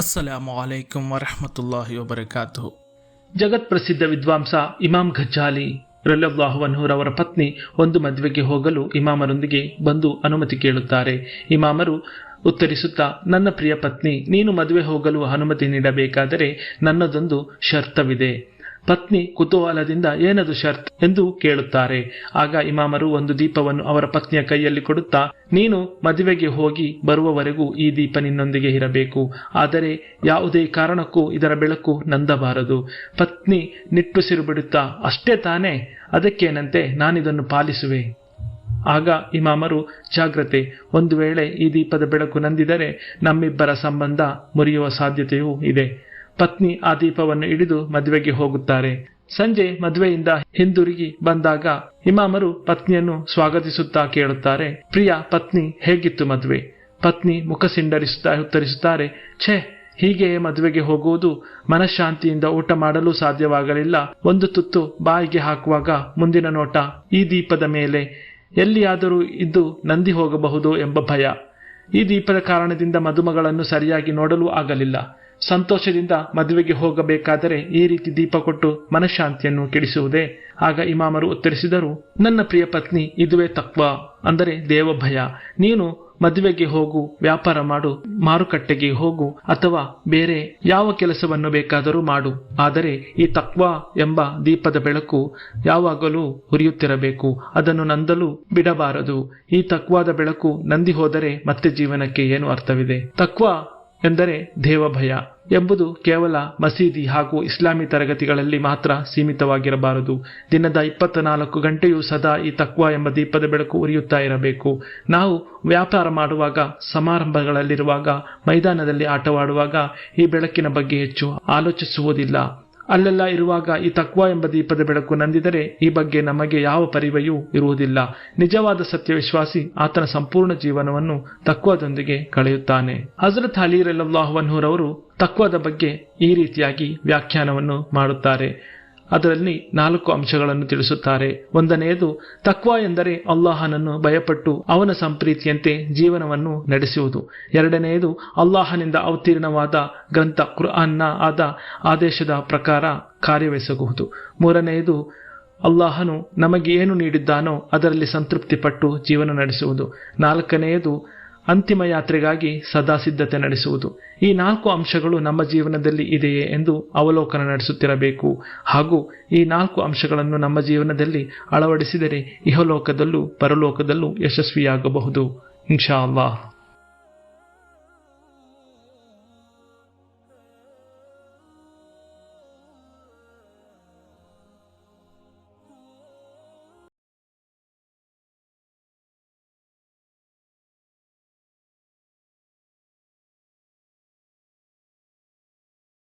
ಅಸ್ಸಲಾಮು ಅಲೈಕುಂ ವರಹಮತುಲ್ಲಾಹಿ ವಬರಕಾತು ಜಗತ್ಪ್ರಸಿದ್ಧ ವಿದ್ವಾಂಸ ಇಮಾಮ್ ಘಜ್ಜಾಲಿ ರಲ್ಲಲ್ಲಾಹುವನ್ಹೂರ್ ಅವರ ಪತ್ನಿ ಒಂದು ಮದುವೆಗೆ ಹೋಗಲು ಇಮಾಮರೊಂದಿಗೆ ಬಂದು ಅನುಮತಿ ಕೇಳುತ್ತಾರೆ. ಇಮಾಮರು ಉತ್ತರಿಸುತ್ತಾ, ನನ್ನ ಪ್ರಿಯ ಪತ್ನಿ, ನೀನು ಮದುವೆ ಹೋಗಲು ಅನುಮತಿ ನೀಡಬೇಕಾದರೆ ನನ್ನದೊಂದು ಶರ್ತವಿದೆ ಪತ್ನಿ ಕುತೂಹಲದಿಂದ ಏನದು ಶರ್ತ್ ಎಂದು ಕೇಳುತ್ತಾರೆ. ಆಗ ಇಮಾಮರು ಒಂದು ದೀಪವನ್ನು ಅವರ ಪತ್ನಿಯ ಕೈಯಲ್ಲಿ ಕೊಡುತ್ತಾ, ನೀನು ಮದುವೆಗೆ ಹೋಗಿ ಬರುವವರೆಗೂ ಈ ದೀಪ ನಿನ್ನೊಂದಿಗೆ ಇರಬೇಕು. ಆದರೆ ಯಾವುದೇ ಕಾರಣಕ್ಕೂ ಇದರ ಬೆಳಕು ನಂದಬಾರದು. ಪತ್ನಿ ನಿಟ್ಟುಸಿರು ಬಿಡುತ್ತಾ, ಅಷ್ಟೇ ತಾನೇ? ಅದಕ್ಕೇನಂತೆ ನಾನಿದನ್ನು ಪಾಲಿಸುವೆ? ಆಗ ಇಮಾಮರು, ಜಾಗ್ರತೆ, ಒಂದು ವೇಳೆ ಈ ದೀಪದ ಬೆಳಕು ನಂದಿದರೆ ನಮ್ಮಿಬ್ಬರ ಸಂಬಂಧ ಮುರಿಯುವ ಸಾಧ್ಯತೆಯೂ ಇದೆ. ಪತ್ನಿ ಆ ದೀಪವನ್ನು ಹಿಡಿದು ಮದುವೆಗೆ ಹೋಗುತ್ತಾರೆ. ಸಂಜೆ ಮದುವೆಯಿಂದ ಹಿಂದಿರುಗಿ ಬಂದಾಗ ಇಮಾಮರು ಪತ್ನಿಯನ್ನು ಸ್ವಾಗತಿಸುತ್ತಾ ಕೇಳುತ್ತಾರೆ, ಪ್ರಿಯ ಪತ್ನಿ, ಹೇಗಿತ್ತು ಮದುವೆ? ಪತ್ನಿ ಮುಖ ಸಿಂಡರಿಸುತ್ತಾ ಉತ್ತರಿಸುತ್ತಾರೆ, ಛೇ, ಹೀಗೆ ಮದುವೆಗೆ ಹೋಗುವುದು ಮನಃಶಾಂತಿಯಿಂದ ಊಟ ಮಾಡಲು ಸಾಧ್ಯವಾಗಲಿಲ್ಲ. ಒಂದು ತುತ್ತು ಬಾಯಿಗೆ ಹಾಕುವಾಗ ಮುಂದಿನ ನೋಟ ಈ ದೀಪದ ಮೇಲೆ. ಎಲ್ಲಿಯಾದರೂ ಇದ್ದು ನಂದಿ ಹೋಗಬಹುದು ಎಂಬ ಭಯ. ಈ ದೀಪದ ಕಾರಣದಿಂದ ಮದುಮಗಳನ್ನು ಸರಿಯಾಗಿ ನೋಡಲು ಆಗಲಿಲ್ಲ. ಸಂತೋಷದಿಂದ ಮದುವೆಗೆ ಹೋಗಬೇಕಾದರೆ ಈ ರೀತಿ ದೀಪ ಕೊಟ್ಟು ಮನಃಶಾಂತಿಯನ್ನು ಕೆಡಿಸುವುದೇ. ಆಗ ಇಮಾಮರು ಉತ್ತರಿಸಿದರು, ನನ್ನ ಪ್ರಿಯ ಪತ್ನಿ, ಇದುವೇ ತಕ್ವ. ಅಂದರೆ ದೇವಭಯ. ನೀನು ಮದುವೆಗೆ ಹೋಗು, ವ್ಯಾಪಾರ ಮಾಡು, ಮಾರುಕಟ್ಟೆಗೆ ಹೋಗು, ಅಥವಾ ಬೇರೆ ಯಾವ ಕೆಲಸವನ್ನು ಬೇಕಾದರೂ ಮಾಡು. ಆದರೆ ಈ ತಕ್ವಾ ಎಂಬ ದೀಪದ ಬೆಳಕು ಯಾವಾಗಲೂ ಉರಿಯುತ್ತಿರಬೇಕು. ಅದನ್ನು ನಂದಲು ಬಿಡಬಾರದು. ಈ ತಕ್ವಾದ ಬೆಳಕು ನಂದಿ ಹೋದರೆ ಮತ್ತೆ ಜೀವನಕ್ಕೆ ಏನು ಅರ್ಥವಿದೆ? ತಕ್ವ ಎಂದರೆ ದೇವಭಯ ಎಂಬುದು ಕೇವಲ ಮಸೀದಿ ಹಾಗೂ ಇಸ್ಲಾಮಿ ತರಗತಿಗಳಲ್ಲಿ ಮಾತ್ರ ಸೀಮಿತವಾಗಿರಬಾರದು. ದಿನದ ಇಪ್ಪತ್ತ ನಾಲ್ಕು ಗಂಟೆಯೂ ಸದಾ ಈ ತಕ್ವ ಎಂಬ ದೀಪದ ಬೆಳಕು ಉರಿಯುತ್ತಾ ಇರಬೇಕು. ನಾವು ವ್ಯಾಪಾರ ಮಾಡುವಾಗ, ಸಮಾರಂಭಗಳಲ್ಲಿರುವಾಗ, ಮೈದಾನದಲ್ಲಿ ಆಟವಾಡುವಾಗ ಈ ಬೆಳಕಿನ ಬಗ್ಗೆ ಹೆಚ್ಚು ಆಲೋಚಿಸುವುದಿಲ್ಲ. ಅಲ್ಲೆಲ್ಲ ಇರುವಾಗ ಈ ತಕ್ವ ಎಂಬ ದೀಪದ ಬೆಳಕು ನಂದಿದರೆ ಈ ಬಗ್ಗೆ ನಮಗೆ ಯಾವ ಪರಿವೆಯೂ ಇರುವುದಿಲ್ಲ. ನಿಜವಾದ ಸತ್ಯವಿಶ್ವಾಸಿ ಆತನ ಸಂಪೂರ್ಣ ಜೀವನವನ್ನು ತಕ್ವದೊಂದಿಗೆ ಕಳೆಯುತ್ತಾನೆ. ಹಜರತ್ ಅಲಿ ರಲ್ಲಾಹುವನ್ಹೂರ್ ಅವರು ತಕ್ವದ ಬಗ್ಗೆ ಈ ರೀತಿಯಾಗಿ ವ್ಯಾಖ್ಯಾನವನ್ನು ಮಾಡುತ್ತಾರೆ. ಅದರಲ್ಲಿ ನಾಲ್ಕು ಅಂಶಗಳನ್ನು ತಿಳಿಸುತ್ತಾರೆ. ಒಂದನೆಯದು, ತಕ್ವಾ ಎಂದರೆ ಅಲ್ಲಾಹನನ್ನು ಭಯಪಟ್ಟು ಅವನ ಸಂಪ್ರೀತಿಯಂತೆ ಜೀವನವನ್ನು ನಡೆಸುವುದು. ಎರಡನೆಯದು, ಅಲ್ಲಾಹನಿಂದ ಅವತೀರ್ಣವಾದ ಗ್ರಂಥ ಕುರ್ಆನ್ನ ಆದ ಆದೇಶದ ಪ್ರಕಾರ ಕಾರ್ಯವಹಿಸಬಹುದು ಮೂರನೆಯದು, ಅಲ್ಲಾಹನು ನಮಗೆ ಏನು ನೀಡಿದ್ದಾನೋ ಅದರಲ್ಲಿ ಸಂತೃಪ್ತಿಪಟ್ಟು ಜೀವನ ನಡೆಸುವುದು. ನಾಲ್ಕನೆಯದು ಅಂತಿಮ ಯಾತ್ರೆಗಾಗಿ ಸದಾ ಸಿದ್ಧತೆ ನಡೆಸುವುದು. ಈ ನಾಲ್ಕು ಅಂಶಗಳು ನಮ್ಮ ಜೀವನದಲ್ಲಿ ಇದೆಯೇ ಎಂದು ಅವಲೋಕನ ನಡೆಸುತ್ತಿರಬೇಕು. ಹಾಗೂ ಈ ನಾಲ್ಕು ಅಂಶಗಳನ್ನು ನಮ್ಮ ಜೀವನದಲ್ಲಿ ಅಳವಡಿಸಿದರೆ ಇಹಲೋಕದಲ್ಲೂ ಪರಲೋಕದಲ್ಲೂ ಯಶಸ್ವಿಯಾಗಬಹುದು. ಇನ್ಶಾ ಅಲ್ಲಾಹ್.